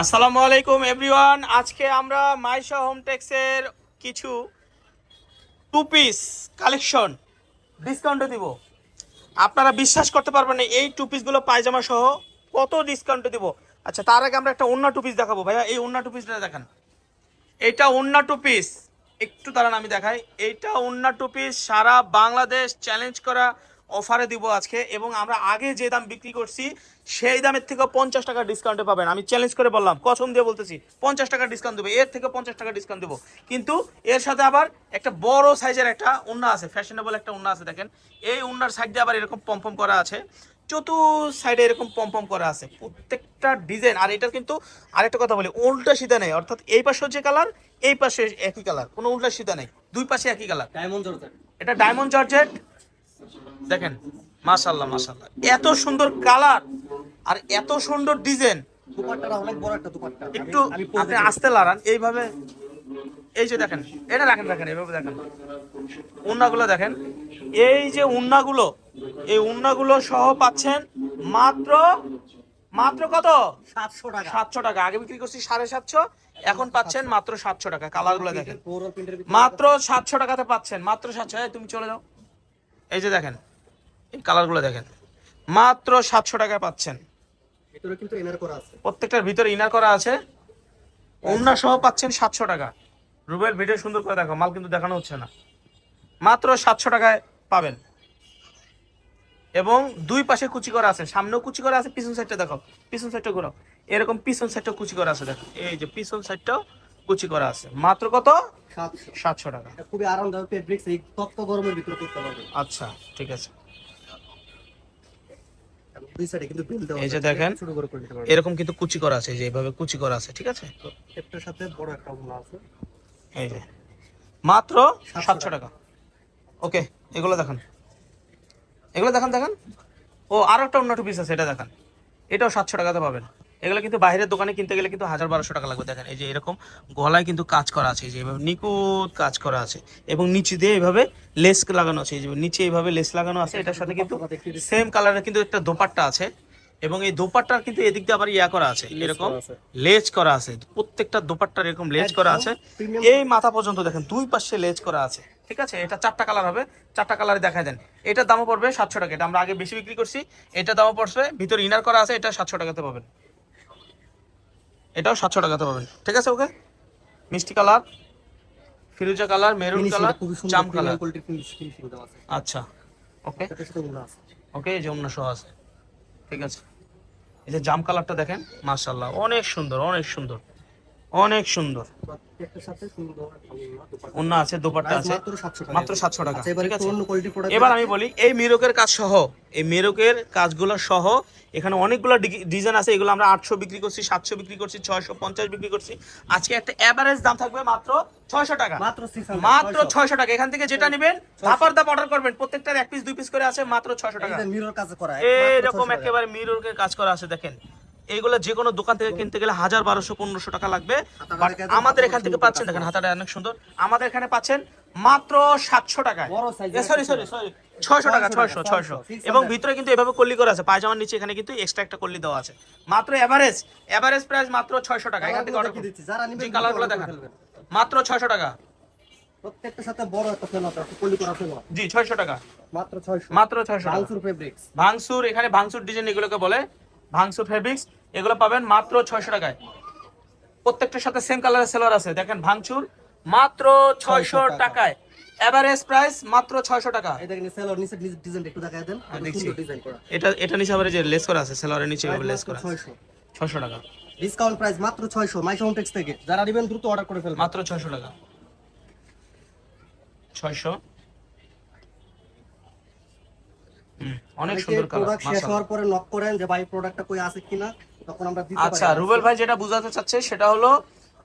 আসসালামু আলাইকুম এভরিওয়ান আজকে আমরা মাইশা হোম টেক্সের কিছু টু পিস কালেকশন ডিসকাউন্টে দিব। আপনারা বিশ্বাস করতে পারবেন না, এই টু পিসগুলো পায়জামা সহ কত ডিসকাউন্টে দিব। আচ্ছা তার আগে আমরা একটা অন্য টু পিস দেখাবো। ভাইয়া, এই অন্য টু পিসটা দেখান। এইটা অন্য টু পিস একটু দাঁড়ান, আমি দেখাই। এইটা অন্য টু পিস সারা বাংলাদেশ চ্যালেঞ্জ করা অফারে দিব আজকে এবং আমরা আগে যে দাম বিক্রি করছি সেই দামের থেকে পঞ্চাশ টাকা ডিসকাউন্টে পাবেন। আমি চ্যালেঞ্জ করে বললাম কসম দিয়ে বলতেছি পঞ্চাশ টাকা ডিসকাউন্ট দেবো এর থেকে পঞ্চাশ টাকা ডিসকাউন্ট দেবো। কিন্তু এর সাথে আবার একটা বড় সাইজের একটা উন্না আছে ফ্যাশনেবল একটা উন্না আছে দেখেন। এই উন্নার সাইড দিয়ে আবার এরকম পম্পম করা আছে চতুর সাইডে এরকম পম্পম করা আছে। প্রত্যেকটা ডিজাইন আর এটার কিন্তু আরেকটা কথা বলি উল্টা সিধা নেই অর্থাৎ এই পাশে যে কালার এই পাশে একই কালার কোনো উল্টা সিধা নেই দুই পাশে একই কালার ডায়মন্ড জর্জেট। এটা ডায়মন্ড জর্জেট দেখেন এত সুন্দর কালার আর এত সুন্দর ডিজাইন। একটা আপনি আসতে লাগান এইভাবে। এই যে দেখেন এটা রাখেন রাখেন এইভাবে দেখেন। উন্নাগুলো দেখেন এই যে উন্নাগুলো এই উন্নাগুলো সহ পাচ্ছেন মাত্র মাত্র কত? 700 টাকা। সাতশো টাকা। আগে বিক্রি করছি সাড়ে সাতশো এখন পাচ্ছেন মাত্র সাতশো টাকা। কালারগুলো দেখেন। মাত্র সাতশো টাকাতে পাচ্ছেন মাত্র সাতশো। তুমি চলে যাও। এই যে দেখেন এই কালারগুলো দেখেন মাত্র সাতশো টাকায় পাচ্ছেন। ভিতরে কিন্তু এনার করা আছে। প্রত্যেকটার ভিতরে ইনার করা আছে। অন্য সহ পাচ্ছেন সাতশো টাকা। রুবেল ভিডিও সুন্দর করে দেখো মাল কিন্তু দেখানো হচ্ছে না। মাত্র সাতশো টাকায় পাবেন। এবং দুই পাশে কুচি করা আছে সামনেও কুচি করা আছে পিছন সাইডটা দেখো পিছন সাইডটা ঘোরো এরকম পিছন সাইডটা কুচি করা আছে দেখো। এই যে পিছন সাইডটাও কুচি করা আছে। মাত্র কত? সাতশো। টাকা। খুবই আরামদায়ক ফেব্রিক্স এই তপ্ত গরমের ভিতরে করতে পারবে। আচ্ছা ঠিক আছে। এবং দুই সাইডে কিন্তু বিল দেওয়া এই যে দেখেন। ছোট করে করে দিতে পারবে। এরকম কিন্তু কুচি করা আছে যে এইভাবে কুচি করা আছে ঠিক আছে? একটার সাথে বড় একটা ওড়না আছে। এই যে। মাত্র সাতশো টাকা। ওকে এগুলো দেখান। এগুলো দেখান দেখান। ও আরও একটা অন্য পিস আছে এটা দেখান। এটাও সাতশো টাকাতে পাবেন। এগুলো কিন্তু বাইরের দোকানে কিনতে গেলে কিন্তু হাজার বারোশো টাকা লাগবে। দেখেন এই যে এরকম গলায় কিন্তু কাজ করা আছে এই যে এভাবে নিখুঁত কাজ করা আছে এবং নিচে দিয়ে এইভাবে লেস লাগানো আছে এই যে নিচে এইভাবে লেস লাগানো আছে এটার সাথে কিন্তু সেম কালারের কিন্তু একটা দোপাট্টা আছে এবং এই দোপাট্টার কিন্তু এদিক দিয়ে আবার ইয়া করা আছে এরকম লেজ করা আছে প্রত্যেকটা দোপাট্টার এরকম লেজ করা আছে। এই মাথা পর্যন্ত দেখেন দুই পাশে লেজ করা আছে ঠিক আছে? এটা চারটা কালার হবে চারটা কালারে দেখা দেন। এটার দামও পড়বে সাতশো টাকা এটা আমরা আগে বেশি বিক্রি করছি এটা দামও পড়বে ভিতরে ইনার করা আছে এটা সাতশো টাকাতে পাবেন। এটাও সাতশো টাকাতে পাবেন। ঠিক আছে ওকে? মিষ্টি কালার ফিরুজা কালার মেরুন কালার চাম জাম কালার। আচ্ছা ওকে? ওকে এই যে অন্য সহ আছে। ঠিক আছে। এই যে জাম কালারটা দেখেন মার্শাল্লাহ অনেক সুন্দর অনেক সুন্দর। অনেক সুন্দর। অন্য আছে দোপাট্টা আছে। মাত্র 700 টাকা। মাত্র সাতশো টাকা আচ্ছা ঠিক আছে? এবার আমি বলি এই মিরকের কাজ সহ এই মিরকের কাজগুলো সহ এখানে অনেকগুলো ডিজাইন আছে। এগুলো আমরা আটশো বিক্রি করছি সাতশো বিক্রি করছি ছয়শো পঞ্চাশ বিক্রি করছি। আজকে একটা অ্যাভারেজ দাম থাকবে মাত্র ছয়শো টাকা। মাত্র ছয়শো। টাকা। এখান থেকে যেটা নেবেন ধাপার দাপ অর্ডার করবেন। প্রত্যেকটার এক পিস দুই পিস করে আছে মাত্র ছয়শো টাকা। এরকম একেবারে মিররের কাজ করা আছে দেখেন। এইগুলো যে কোনো দোকান থেকে কিনতে গেলে হাজার বারোশো পনেরোশো টাকা লাগবে। আমাদের এখান থেকে পাচ্ছেন দেখেন হাতাটা অনেক সুন্দর। আমাদের এখানে পাচ্ছেন মাত্র সাতশো টাকায়। সরি সরি সরি ছয়শো টাকা ছয়শো ছয়শো এবং ভিতরে কিন্তু এভাবে কল্লি করা আছে। পায়জামার নিচে এখানে কিন্তু এক্সট্রা একটা কল্লি দেওয়া আছে। মাত্র এভারেজ এভারেজ প্রাইস মাত্র ছয়শো টাকা। এখান থেকে অর্ডার দিচ্ছি, কালারগুলো দেখান। ফেলবেন। মাত্র ছয়শো টাকা। প্রত্যেকটার সাথে বড় একটা ফেল আছে কলি করা ফেল জি ছয়শো টাকা। মাত্র 600 মাত্র ছয়শো টাকা। বালসুর ফেব্রিক্স ভাংসুর এখানে ভাংসুর ডিজাইন এগুলোকে বলে ভাংসু ফেব্রিক্স এগুলো পাবেন মাত্র ছয়শো টাকায়। প্রত্যেকটার সাথে সেম কালারের সেলার আছে। দেখেন ভাঙচুর মাত্র ছয়শো টাকায়। এভারেজ প্রাইস মাত্র 600 টাকা। এটা কিন্তু নিচে ডিজাইনটা একটু দেখায় ডিজাইন হ্যাঁ, এটা এটা নিচে আবার যে লেস করা আছে। সেলারের নিচে লেস করা ছয়শো। 600 টাকা। ডিসকাউন্ট প্রাইস মাত্র 600 মাই থেকে। যারা নেবেন দ্রুত অর্ডার করে ফেলবেন। মাত্র 600 টাকা। 600 অনেক সুন্দর কালার প্রোডাক্ট শেষ হওয়ার পরে নক করেন যে ভাই প্রোডাক্টটা কই আছে কিনা? তখন আমরা দিতে আচ্ছা রুবেল ভাই যেটা বুঝাতে চাচ্ছে সেটা হলো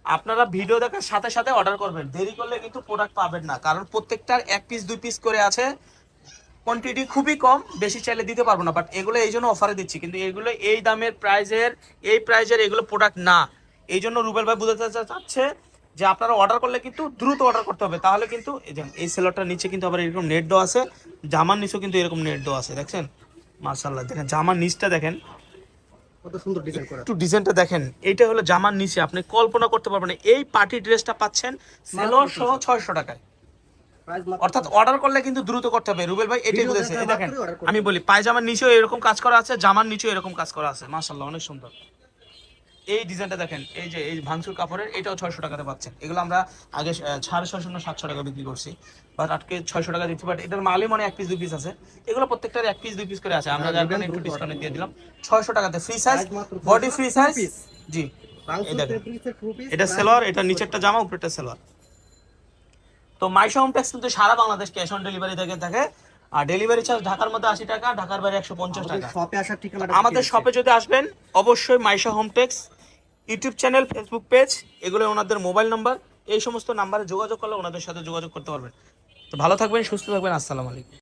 আপনারা ভিডিও দেখার সাথে সাথে অর্ডার করবেন। দেরি করলে কিন্তু প্রোডাক্ট পাবেন না। কারণ প্রত্যেকটার এক পিস দুই পিস করে আছে। কোয়ান্টিটি খুবই কম বেশি চাইলে দিতে পারব না বাট এগুলো এই জন্য অফারে দিচ্ছি। কিন্তু এগুলো এই দামের প্রাইজের এই প্রাইজের এগুলো প্রোডাক্ট না। এই জন্য রুবেল ভাই বুঝাতে চাচ্ছে যে আপনারা অর্ডার করলে কিন্তু দ্রুত অর্ডার করতে হবে। তাহলে কিন্তু এই সেলরটার নিচে কিন্তু আবার এরকম নেট দেওয়া আছে জামার নিচেও কিন্তু এরকম নেট দেওয়া আছে দেখছেন? মার্শাল্লাহ দেখেন জামার নিচটা দেখেন। কত সুন্দর ডিজাইন করা। একটু ডিজাইনটা দেখেন এইটা হলো জামার নিচে আপনি কল্পনা করতে পারবেন এই পার্টি ড্রেসটা পাচ্ছেন সেলোর সহ ছয়শো টাকায়। অর্থাৎ অর্ডার করলে কিন্তু দ্রুত করতে হবে। রুবেল ভাই এটাই দেখেন আমি বলি পায়জামার নিচেও এরকম কাজ করা আছে জামার নিচেও এরকম কাজ করা আছে মাশাল্লাহ অনেক সুন্দর। এই ডিজাইনটা দেখেন এই যে এই ভাঙচুর কাপড়ের এটাও ছয়শো টাকাতে পাচ্ছেন। এগুলো আমরা আগে সাড়ে ছয়শো না সাতশো টাকা বিক্রি করছি। বাট আজকে ছয়শো টাকা দিচ্ছি বাট এটার মালই মানে এক পিস দুই পিস আছে। এগুলো প্রত্যেকটার এক পিস দুই পিস করে আছে। আমরা যার কারণে একটু ডিসকাউন্ট দিয়ে দিলাম। ছয়শো টাকাতে free size body free size. জি। এটা সেলোয়ার এটা নিচেরটা জামা উপরেরটা সেলোয়ার তো মাইশা হোম ট্যাক্স কিন্তু সারা বাংলাদেশ ক্যাশ অন ডেলিভারি থেকে থাকে। আর ডেলিভারি চার্জ ঢাকার মধ্যে আশি টাকা ঢাকার বাইরে একশো পঞ্চাশ টাকা। আমাদের শপে যদি আসবেন অবশ্যই Maisha home tex YouTube channel Facebook page এগুলো ওনাদের মোবাইল নাম্বার। এই সমস্ত নাম্বারে যোগাযোগ করলে ওনাদের সাথে যোগাযোগ করতে পারবেন। তো ভালো থাকবেন, সুস্থ থাকবেন, আসসালামু আলাইকুম।